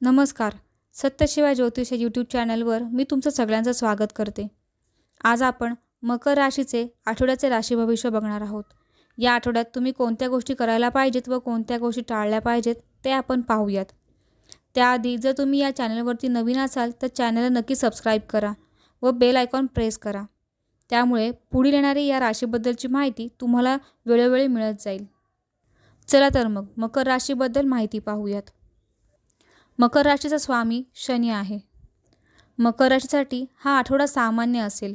नमस्कार. सत्यशिवाय ज्योतिष यूट्यूब चॅनलवर मी तुमचं सगळ्यांचं स्वागत करते. आज आपण मकर राशीचे आठवड्याचे राशी भविष्य बघणार आहोत. या आठवड्यात तुम्ही कोणत्या गोष्टी करायला पाहिजेत व कोणत्या गोष्टी टाळल्या पाहिजेत ते आपण पाहूयात. त्याआधी जर तुम्ही या चॅनलवरती नवीन असाल तर चॅनलला नक्की सबस्क्राईब करा व बेल आयकॉन प्रेस करा. त्यामुळे पुढील येणारी या राशीबद्दलची माहिती तुम्हाला वेळोवेळी मिळत जाईल. चला तर मग मकर राशीबद्दल माहिती पाहूयात. मकर राशीचा स्वामी शनी आहे. मकर राशीसाठी हा आठवडा सामान्य असेल.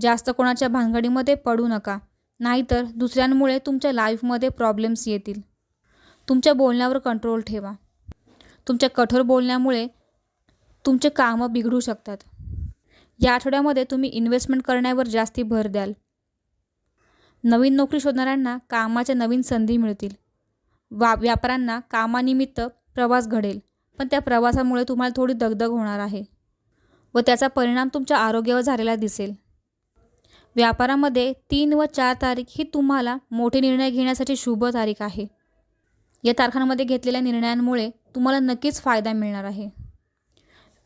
जास्त कोणाच्या भानगडीमध्ये पडू नका. नाहीतर दुसऱ्यांमुळे तुमच्या लाईफमध्ये प्रॉब्लेम्स येतील. तुमच्या बोलण्यावर कंट्रोल ठेवा. तुमच्या कठोर बोलण्यामुळे तुमचे कामं बिघडू शकतात. या आठवड्यामध्ये तुम्ही इन्व्हेस्टमेंट करण्यावर जास्ती भर द्याल. नवीन नोकरी शोधणाऱ्यांना कामाच्या नवीन संधी मिळतील. वा व्यापाऱ्यांना कामानिमित्त प्रवास घडेल. पण त्या प्रवासामुळे तुम्हाला थोडी दगदग होणार आहे व त्याचा परिणाम तुमच्या आरोग्यावर झालेला दिसेल. व्यापारामध्ये तीन व चार तारीख ही तुम्हाला मोठे निर्णय घेण्यासाठी शुभ तारीख आहे. या तारखांमध्ये घेतलेल्या निर्णयांमुळे तुम्हाला नक्कीच फायदा मिळणार आहे.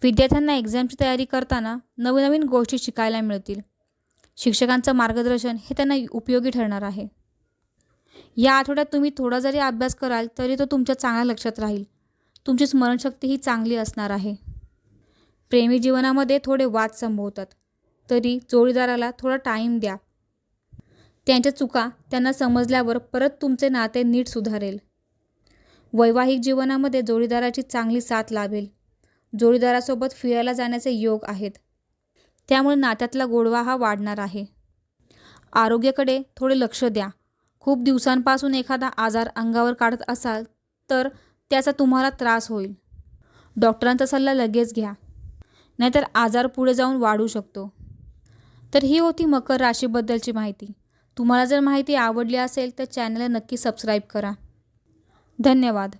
विद्यार्थ्यांना एक्झामची तयारी करताना नवनवीन गोष्टी शिकायला मिळतील. शिक्षकांचं मार्गदर्शन हे त्यांना उपयोगी ठरणार आहे. या आठवड्यात तुम्ही थोडा जरी अभ्यास कराल तरी तो तुमच्या चांगल्या लक्षात राहील. तुमची स्मरणशक्ती ही चांगली असणार आहे. प्रेमी जीवनामध्ये थोडे वाद संभवतात. तरी जोडीदाराला थोडा टाईम द्या. त्यांच्या चुका त्यांना समजल्यावर परत तुमचे नाते नीट सुधारेल. वैवाहिक जीवनामध्ये जोडीदाराची चांगली साथ लाभेल. जोडीदारासोबत फिरायला जाण्याचे योग आहेत. त्यामुळे नात्यातला गोडवा हा वाढणार आहे. आरोग्याकडे थोडे लक्ष द्या. खूप दिवसांपासून एखादा आजार अंगावर काढत असाल तर त्याचा तुम्हाला त्रास होईल. डॉक्टरांचा सल्ला लगेच घ्या. नाहीतर आजार पुढे जाऊन वाढू शकतो. तर ही होती मकर राशीबद्दलची माहिती. तुम्हाला जर माहिती आवडली असेल तर चॅनलला नक्की सबस्क्राईब करा. धन्यवाद.